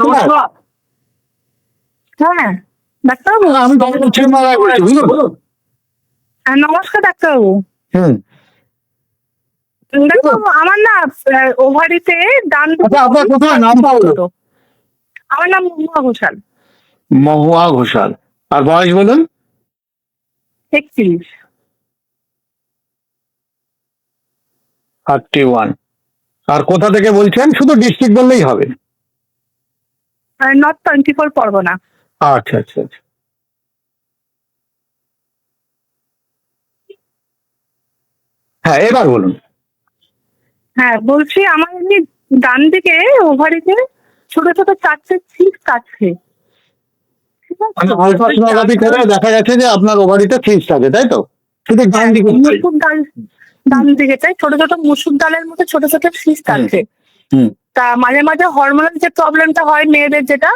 নমস্কার হ্যাঁ ডাক্তারবাবু। আমি বুঝলো? বলুন। হ্যাঁ, নমস্কার ডাক্তারবাবু। হুম। আমার না ওভারিতে ডান আচ্ছা আপনার কোথায়? আমার নাম মহুয়া ঘোষাল। মহুয়া ঘোষাল। আর বয়স বলুন? একত্রিশ। Thirty one. আর কোথা থেকে বলছেন? শুধু ডিস্ট্রিক্ট বললেই হবে। North twenty four Pargana. আচ্ছা আচ্ছা আচ্ছা। হ্যাঁ এবার বলুন। হ্যাঁ বলছি আমার এমনি ডান দিকে ওভারিতে ছোট ছোট চারটে ঠিক আছে? মানে করে দেখা যাচ্ছে যে আপনার ওভারিতে ফিস থাকে তাই তো? শুধু ডান দিকে। মুসুর ডাল ডান দিকে তাই? ছোট ছোট মুসুর ডালের মতো ছোট ছোট ফিস কাটছে হুম। তা মাঝে মাঝে হরমোনাল যে প্রবলেমটা হয় মেয়েদের যেটা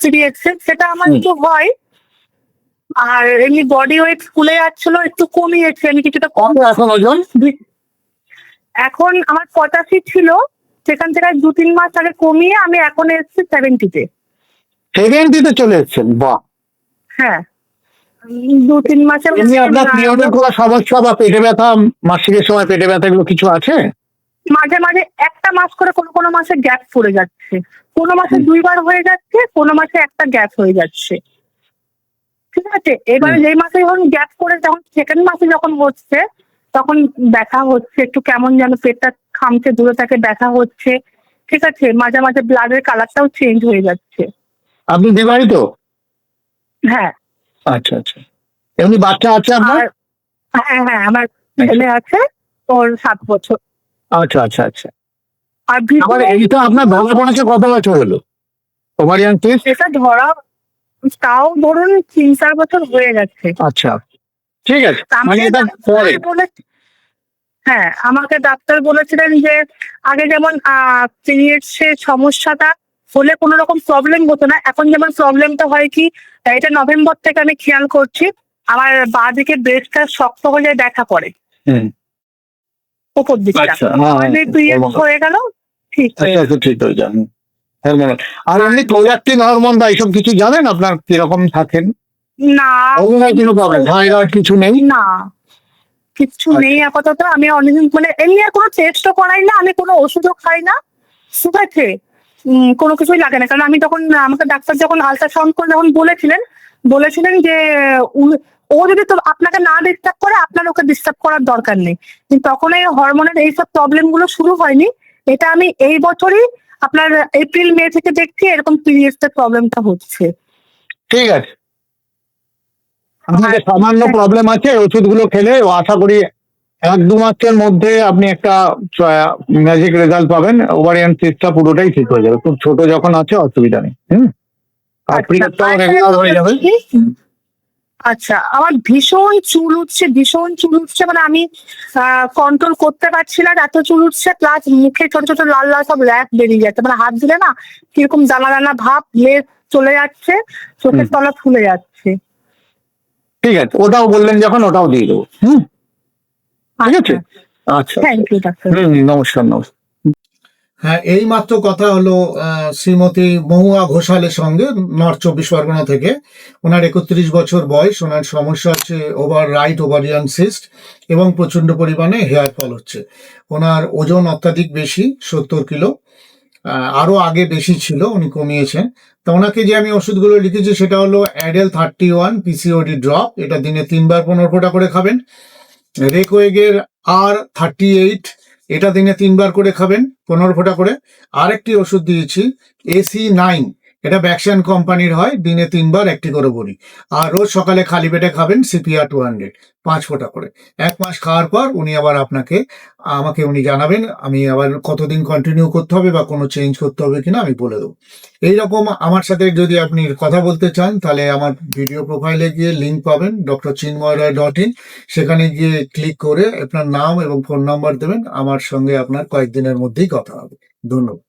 পিরিয়ডসের সেটা আমার একটু হয়। আর এমনি বডি ওয়েট ফুলে যাচ্ছিল একটু কমিয়েছে আমি কিছুটা কম এখন ওজন? এখন আমার পঁচাশি ছিল সেখান থেকে দু তিন মাস আগে কমিয়ে আমি এখন এসেছি সেভেন্টিতে সেভেন্টিতে চলে এসেছেন? বাহ! হ্যাঁ। দু তিন মাসের এমনি আপনার পিরিয়ডের কোনো সমস্যা বা পেটে ব্যথা মাসিকের সময় পেটে ব্যথা এগুলো কিছু আছে? মাঝে মাঝে একটা মাস করে কোনো কোনো মাসে গ্যাপ পড়ে যাচ্ছে। কোনো মাসে দুইবার হয়ে যাচ্ছে কোনো মাসে একটা গ্যাপ হয়ে যাচ্ছে। ঠিক আছে? এবারে। যেই মাসে যখন গ্যাপ করে যখন সেকেন্ড মাসে যখন হচ্ছে তখন ব্যথা হচ্ছে একটু কেমন যেন পেটটা খামছে দূরে থেকে ব্যথা হচ্ছে। ঠিক আছে? মাঝে মাঝে ব্লাডের কালারটাও চেঞ্জ হয়ে যাচ্ছে। আপনি বিবাহিত হ্যাঁ। আচ্ছা আচ্ছা। এমনি বাচ্চা আছে আপনার? হ্যাঁ হ্যাঁ আমার ছেলে আছে ওর সাত বছর। আচ্ছা আচ্ছা আচ্ছা। আর আবার এইটা আপনার ধরা পড়েছে কত বছর হলো। ওভারিয়ান টেস্ট এটা ধরা তাও ধরুন তিন চার বছর হয়ে গেছে। আচ্ছা ঠিক আছে। মানে এটা পরে। হ্যাঁ আমাকে ডাক্তার বলেছিলেন যে আগে যেমন পিরিয়ডস এর সমস্যাটা হলে কোনো রকম প্রবলেম হতো না। এখন যেমন প্রবলেমটা হয় কি এটা নভেম্বর থেকে আমি খেয়াল করছি আমার বাঁ দিকে ব্রেস্টটা শক্ত হয়ে যায় দেখা পড়ে। উপর দিকটা আচ্ছা হ্যাঁ মানে পিরিয়ডস হয়ে গেল ঠিক। হয়ে আচ্ছা আচ্ছা ঠিক হয়ে যান হরমোন আর এমনি প্রোলাক্টিন হরমোন বা এইসব কিছু জানেন আপনার কীরকম থাকেন? না। ওগুলো কোনো প্রবলেম থাইরয়েড কিছু নেই? না। নেই আপাতত। আমি অনেকদিন মানে এমনি আর কোনো টেস্টও করাই না আমি কোনো ওষুধও খাই না। ঠিক আছে? কোনো কিছুই লাগে না। কারণ আমি তখন আমাকে ডাক্তার যখন আলট্রাসাউন্ড করে যখন বলেছিলেন বলেছিলেন যে ও যদি তো আপনাকে না ডিস্টার্ব করে আপনার ওকে ডিস্টার্ব করার দরকার নেই। কিন্তু তখন এই হরমোনের এইসব প্রবলেমগুলো শুরু হয়নি। এটা আমি এই বছরই আপনার এপ্রিল মে থেকে দেখছি এরকম পিরিয়ডস এর প্রবলেমটা হচ্ছে। ঠিক আছে। আপনাদের সামান্য প্রবলেম আছে ওষুধগুলো খেলে ও আশা করি এক দু মাসের মধ্যে আপনি একটা ম্যাজিক রেজাল্ট পাবেন। ওভারিয়ান সিস্টটা পুরোটাই ঠিক হয়ে যাবে। খুব ছোট যখন আছে অসুবিধা নেই। হুম? আর আচ্ছা, রেগুলার হয়ে যাবে। আচ্ছা আমার ভীষণ চুল উঠছে ভীষণ চুল উঠছে মানে আমি কন্ট্রোল করতে পারছি না এত চুল উঠছে প্লাস মুখে ছোট ছোট লাল লাল সব র্যাক বেরিয়ে যাচ্ছে মানে হাত দিলে না কীরকম দানা দানা ভাব লেজ চলে যাচ্ছে চোখের তলা ফুলে যাচ্ছে। ঠিক আছে ওটাও বললেন যখন ওটাও দিয়ে দেবো। হুম? ঠিক আছে? আচ্ছা। থ্যাংক ইউ ডাক্তার নমস্কার নমস্কার। হ্যাঁ এই মাত্র কথা হলো শ্রীমতী মহুয়া ঘোষালের সঙ্গে নর্থ চব্বিশ পরগনা থেকে। ওনার একত্রিশ বছর বয়স, ওনার সমস্যা হচ্ছে ওভার রাইট ওভারিয়ান সিস্ট এবং প্রচণ্ড পরিমাণে হেয়ার ফল হচ্ছে। ওনার ওজন অত্যাধিক বেশি, সত্তর কিলো আরও আগে বেশি ছিল, উনি কমিয়েছেন। তো ওনাকে যে আমি ওষুধগুলো লিখেছি, সেটা হলো Adel thirty one PCOD drop, এটা দিনে তিনবার পনেরো ফোঁটা করে খাবেন। রেকোয়েগের আর থার্টি এইট এটা দিনে তিনবার করে খাবেন পনেরো ফোঁটা করে। আরেকটি ওষুধ দিয়েছি এসি নাইন এটা ব্যাকশন কোম্পানির হয়, দিনে তিনবার একটি করে বড়ি। আর রোজ সকালে খালি পেটে খাবেন সিপিআর টু হান্ড্রেড পাঁচ ফোঁটা করে। এক মাস খাওয়ার পর উনি আবার আপনাকে, আমাকে উনি জানাবেন, আমি আবার কতদিন কন্টিনিউ করতে হবে বা কোনো চেঞ্জ করতে হবে কিনা আমি বলে দেবো। এইরকম আমার সাথে যদি আপনি কথা বলতে চান, তাহলে আমার ভিডিও প্রোফাইলে গিয়ে লিঙ্ক পাবেন doctor Chinmoy Roy dot in সেখানে গিয়ে ক্লিক করে আপনার নাম এবং ফোন নাম্বার দেবেন, আমার সঙ্গে আপনার কয়েকদিনের মধ্যেই কথা হবে। ধন্যবাদ।